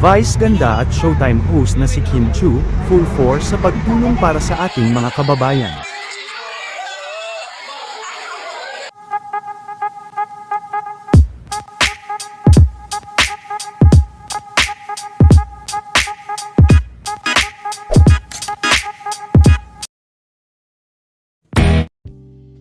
Vice ganda at Showtime host na si Kim Chu, full force sa pagtulong para sa ating mga kababayan.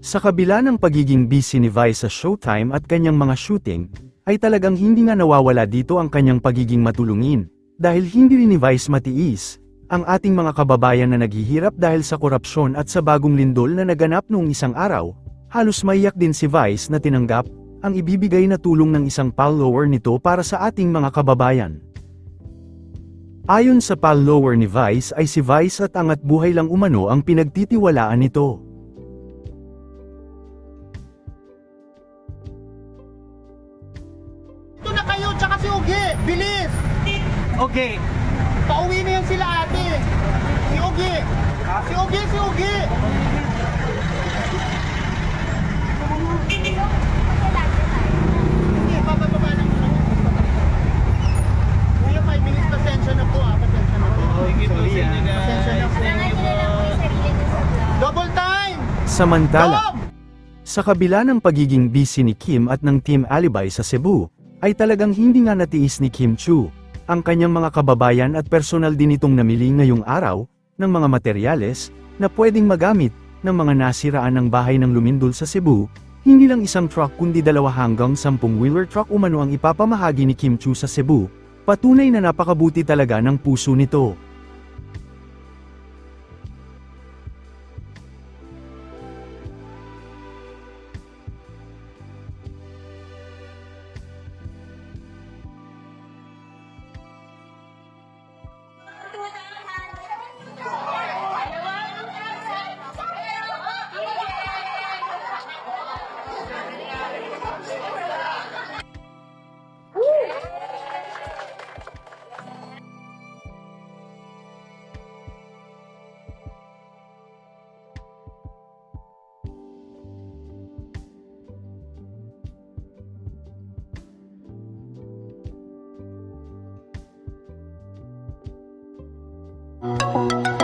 Sa kabila ng pagiging busy ni Vice sa Showtime at kanyang mga shooting, ay talagang hindi nga nawawala dito ang kanyang pagiging matulungin, dahil hindi rin ni Vice matiis, ang ating mga kababayan na naghihirap dahil sa korupsyon at sa bagong lindol na naganap noong isang araw, halos maiyak din si Vice na tinanggap, ang ibibigay na tulong ng isang follower nito para sa ating mga kababayan. Ayon sa follower ni Vice ay si Vice at Angat Buhay lang umano ang pinagtitiwalaan nito. Tsaka si Ugi. Bilis! Okay. Pauwi na yan sila ate. Si Ugi. Si Ugi, si Ugi. Hindi, bababa lang muna. Kuya, 5 minutes, pasensya na po ah. Time! Samantala, Dom! Sa kabila ng pagiging busy ni Kim at ng Team Alibay sa Cebu, ay talagang hindi nga natiis ni Kim Chu, ang kanyang mga kababayan at personal din itong namili ngayong araw, ng mga materyales, na pwedeng magamit, ng mga nasiraan ng bahay ng lumindol sa Cebu, hindi lang isang truck kundi dalawa hanggang sampung wheeler truck umano ang ipapamahagi ni Kim Chu sa Cebu, patunay na napakabuti talaga ng puso nito. Música